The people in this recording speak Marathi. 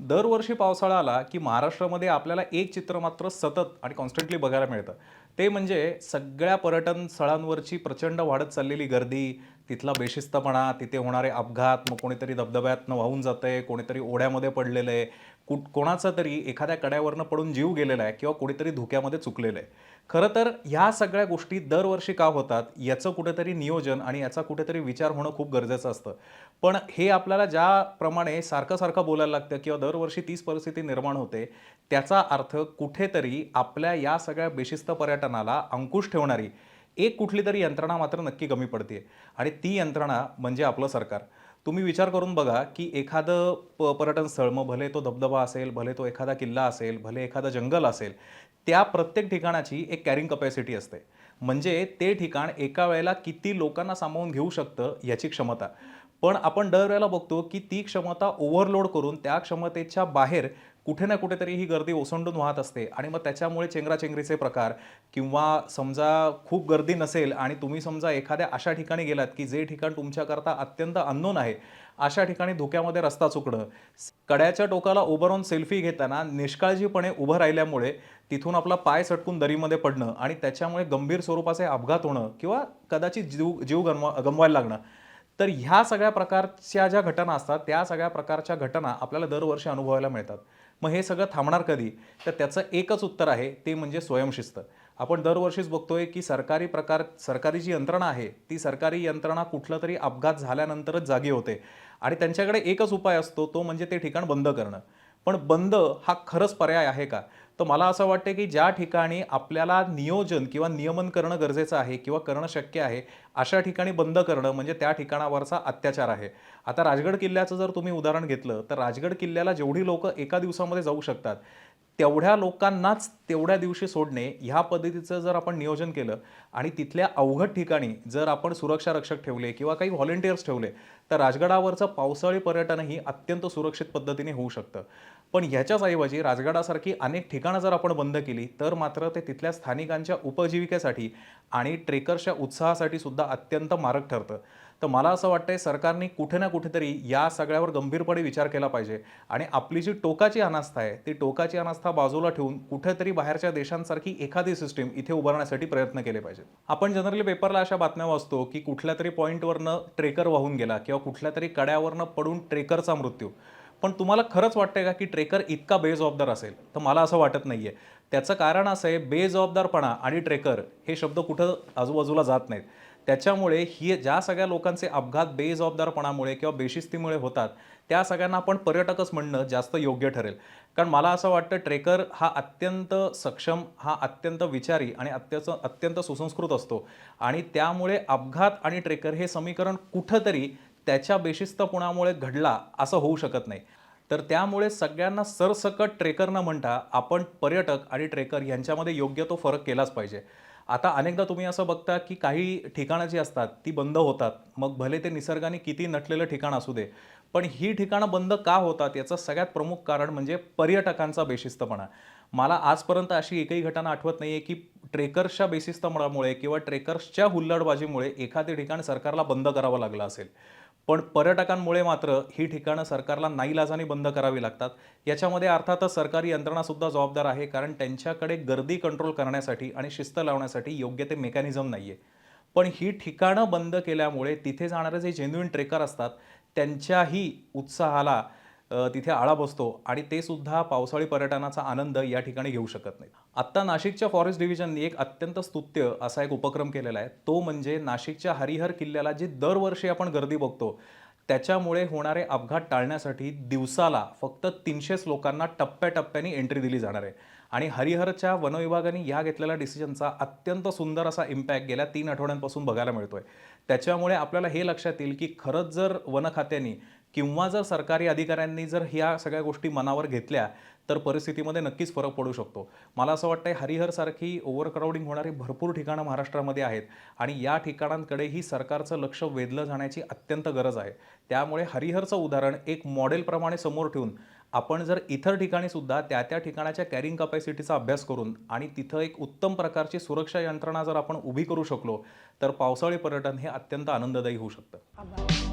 दरवर्षी पावसाळा आला की महाराष्ट्रामध्ये आपल्याला एक चित्र मात्र सतत आणि कॉन्स्टंटली बघायला मिळतं. ते म्हणजे सगळ्या पर्यटन स्थळांवरची प्रचंड वाढत चाललेली गर्दी तिथला बेशिस्तपणा तिथे होणारे अपघात मग कोणीतरी धबधब्यातनं वाहून जातंय कोणीतरी ओढ्यामध्ये पडलेलं आहे. कुठ कोणाचा तरी एखाद्या कड्यावरनं पडून जीव गेलेला आहे किंवा कोणीतरी धुक्यामध्ये चुकलेलं आहे. खरं तर ह्या सगळ्या गोष्टी दरवर्षी का होतात याचं कुठेतरी नियोजन आणि याचा कुठेतरी विचार होणं खूप गरजेचं असतं. पण हे आपल्याला ज्याप्रमाणे सारखं सारखं बोलायला लागतं किंवा दरवर्षी तीच परिस्थिती निर्माण होते त्याचा अर्थ कुठेतरी आपल्या या सगळ्या बेशिस्त पर्यटनाला अंकुश ठेवणारी एक कुठली तरी यंत्रणा मात्र नक्की कमी पडते आणि ती यंत्रणा म्हणजे आपलं सरकार. तुम्ही विचार करून बघा की एखादं प पर्यटन स्थळ मग भले तो धबधबा असेल भले तो एखादा किल्ला असेल भले एखादं जंगल असेल त्या प्रत्येक ठिकाणाची एक कॅरिंग कपॅसिटी असते. म्हणजे ते ठिकाण एका वेळेला किती लोकांना सामावून घेऊ शकतं याची क्षमता. पण आपण दरवेळेला बघतो की ती क्षमता ओव्हरलोड करून त्या क्षमतेच्या बाहेर कुठे ना कुठेतरी ही गर्दी ओसंडून वाहत असते. आणि मग त्याच्यामुळे चेंगराचेंगरीचे प्रकार किंवा समजा खूप गर्दी नसेल आणि तुम्ही समजा एखाद्या अशा ठिकाणी गेलात की जे ठिकाण तुमच्याकरता अत्यंत अननोन आहे अशा ठिकाणी धोक्यामध्ये रस्ता चुकणं कड्याच्या टोकाला उभं राहून सेल्फी घेताना निष्काळजीपणे उभं राहिल्यामुळे तिथून आपला पाय सटकून दरीमध्ये पडणं आणि त्याच्यामुळे गंभीर स्वरूपाचे अपघात होणं किंवा कदाचित जीव जीव गमवा गमवायला लागणं. तर ह्या सगळ्या प्रकारच्या ज्या घटना असतात त्या सगळ्या प्रकारच्या घटना आपल्याला दरवर्षी अनुभवायला मिळतात. मग हे सगळं थांबणार कधी? तर त्याचं एकच उत्तर आहे ते म्हणजे स्वयंशिस्त. आपण दरवर्षीच बघतोय की सरकारी प्रकार सरकारी जी यंत्रणा आहे ती सरकारी यंत्रणा कुठलं तरी अपघात झाल्यानंतरच जागी होते. आणि त्यांच्याकडे एकच उपाय असतो तो म्हणजे ते ठिकाण बंद करणं. पण बंद हा खरंच पर्याय आहे का? तर मला असं वाटतं की ज्या ठिकाणी आपल्याला नियोजन किंवा नियमन करणं गरजेचं आहे किंवा करणं शक्य आहे अशा ठिकाणी बंद करणं म्हणजे त्या ठिकाणावरचा अत्याचार आहे. आता राजगड किल्ल्याचं जर तुम्ही उदाहरण घेतलं तर राजगड किल्ल्याला जेवढी लोक एका दिवसामध्ये जाऊ शकतात तेवढ्या लोकांनाच तेवढ्या दिवशी सोडणे ह्या पद्धतीचं जर आपण नियोजन केलं आणि तिथल्या अवघड ठिकाणी जर आपण सुरक्षा रक्षक ठेवले किंवा काही व्हॉलेंटियर्स ठेवले तर राजगडावरचं पावसाळी पर्यटनही अत्यंत सुरक्षित पद्धतीने होऊ शकतं. पण ह्याच्याच ऐवजी राजगडासारखी अनेक ठिकाणं जर आपण बंद केली तर मात्र ते तिथल्या स्थानिकांच्या उपजीविकेसाठी आणि ट्रेकर्सच्या उत्साहासाठी सुद्धा अत्यंत मारक ठरतं. तर मला असं वाटतंय सरकारने कुठे ना कुठेतरी या सगळ्यावर गंभीरपणे विचार केला पाहिजे. आणि आपली जी टोकाची अनास्था आहे ती टोकाची अनास्था बाजूला ठेवून कुठेतरी बाहेरच्या देशांसारखी एखादी सिस्टीम इथे उभारण्यासाठी प्रयत्न केले पाहिजेत. आपण जनरली पेपरला अशा बातम्या वाचतो की कुठल्या तरी पॉईंटवरनं ट्रेकर वाहून गेला किंवा कुठल्या तरी कड्यावरनं पडून ट्रेकरचा मृत्यू. पण तुम्हाला खरंच वाटतंय का की ट्रेकर इतका बेजबाबदार असेल? तर मला असं वाटत नाहीये. त्याचं कारण असं आहे बेजबाबदारपणा आणि ट्रेकर हे शब्द कुठं आजूबाजूला जात नाहीत. त्याच्यामुळे ही ज्या सगळ्या लोकांचे अपघात बेजबाबदारपणामुळे किंवा बेशिस्तीमुळे होतात त्या सगळ्यांना आपण पर्यटकच म्हणणं जास्त योग्य ठरेल. कारण मला असं वाटतं ट्रेकर हा अत्यंत सक्षम हा अत्यंत विचारी आणि अत्यंत अत्यंत सुसंस्कृत असतो. आणि त्यामुळे अपघात आणि ट्रेकर हे समीकरण कुठंतरी त्याच्या बेशिस्तपणामुळे घडला असं होऊ शकत नाही. तर त्यामुळे सगळ्यांना सरसकट ट्रेकर न म्हणता आपण पर्यटक आणि ट्रेकर यांच्यामध्ये योग्य तो फरक केलाच पाहिजे. आता अनेकदा तुम्ही असं बघता की काही ठिकाणं जी असतात ती बंद होतात. मग भले ते निसर्गाने किती नटलेलं ठिकाण असू दे पण ही ठिकाणं बंद का होतात याचं सगळ्यात प्रमुख कारण म्हणजे पर्यटकांचा बेशिस्तपणा. मला आजपर्यंत अशी एकही घटना आठवत नाही आहे की ट्रेकर्सच्या बेशिस्तपणामुळे किंवा ट्रेकर्सच्या हुल्लडबाजीमुळे एखादे ठिकाण सरकारला बंद करावं लागलं असेल. पण पर्यटकांमुळे मात्र ही ठिकाणं सरकारला नाईलाजाने बंद करावी लागतात. याच्यामध्ये अर्थातच सरकारी यंत्रणासुद्धा जबाबदार आहे कारण त्यांच्याकडे गर्दी कंट्रोल करण्यासाठी आणि शिस्त लावण्यासाठी योग्य ते मेकॅनिझम नाही आहे पण ही ठिकाणं बंद केल्यामुळे तिथे जाणारे जे जेन्युइन ट्रेकर असतात त्यांच्याही उत्साहाला तिथे आळा बसतो आणि ते सुद्धा पावसाळी पर्यटनाचा आनंद या ठिकाणी घेऊ शकत नाही आत्ता नाशिकच्या फॉरेस्ट डिव्हिजननी एक अत्यंत स्तुत्य असा एक उपक्रम केलेला आहे. तो म्हणजे नाशिकच्या हरिहर किल्ल्याला जी दरवर्षी आपण गर्दी बघतो त्याच्यामुळे होणारे अपघात टाळण्यासाठी दिवसाला फक्त तीनशेच लोकांना टप्प्याटप्प्याने एंट्री दिली जाणार आहे. आणि हरिहरच्या वनविभागाने या घेतलेल्या डिसिजनचा अत्यंत सुंदर असा इम्पॅक्ट गेल्या तीन आठवड्यांपासून बघायला मिळतोय. त्याच्यामुळे आपल्याला हे लक्षात येईल की खरंच जर वनखात्याने किंवा जर सरकारी अधिकाऱ्यांनी जर ह्या सगळ्या गोष्टी मनावर घेतल्या तर परिस्थितीमध्ये नक्कीच फरक पडू शकतो. मला असं वाटतंय हरिहरसारखी ओव्हरक्राऊडिंग होणारी भरपूर ठिकाणं महाराष्ट्रामध्ये आहेत आणि या ठिकाणांकडेही सरकारचं लक्ष वेधलं जाण्याची अत्यंत गरज आहे. त्यामुळे हरिहरचं उदाहरण एक मॉडेलप्रमाणे समोर ठेवून आपण जर इतर ठिकाणी सुद्धा त्या त्या ठिकाणाच्या कॅरिंग कपॅसिटीचा अभ्यास करून आणि तिथं एक उत्तम प्रकारची सुरक्षा यंत्रणा जर आपण उभी करू शकलो तर पावसाळी पर्यटन हे अत्यंत आनंददायी होऊ शकतं.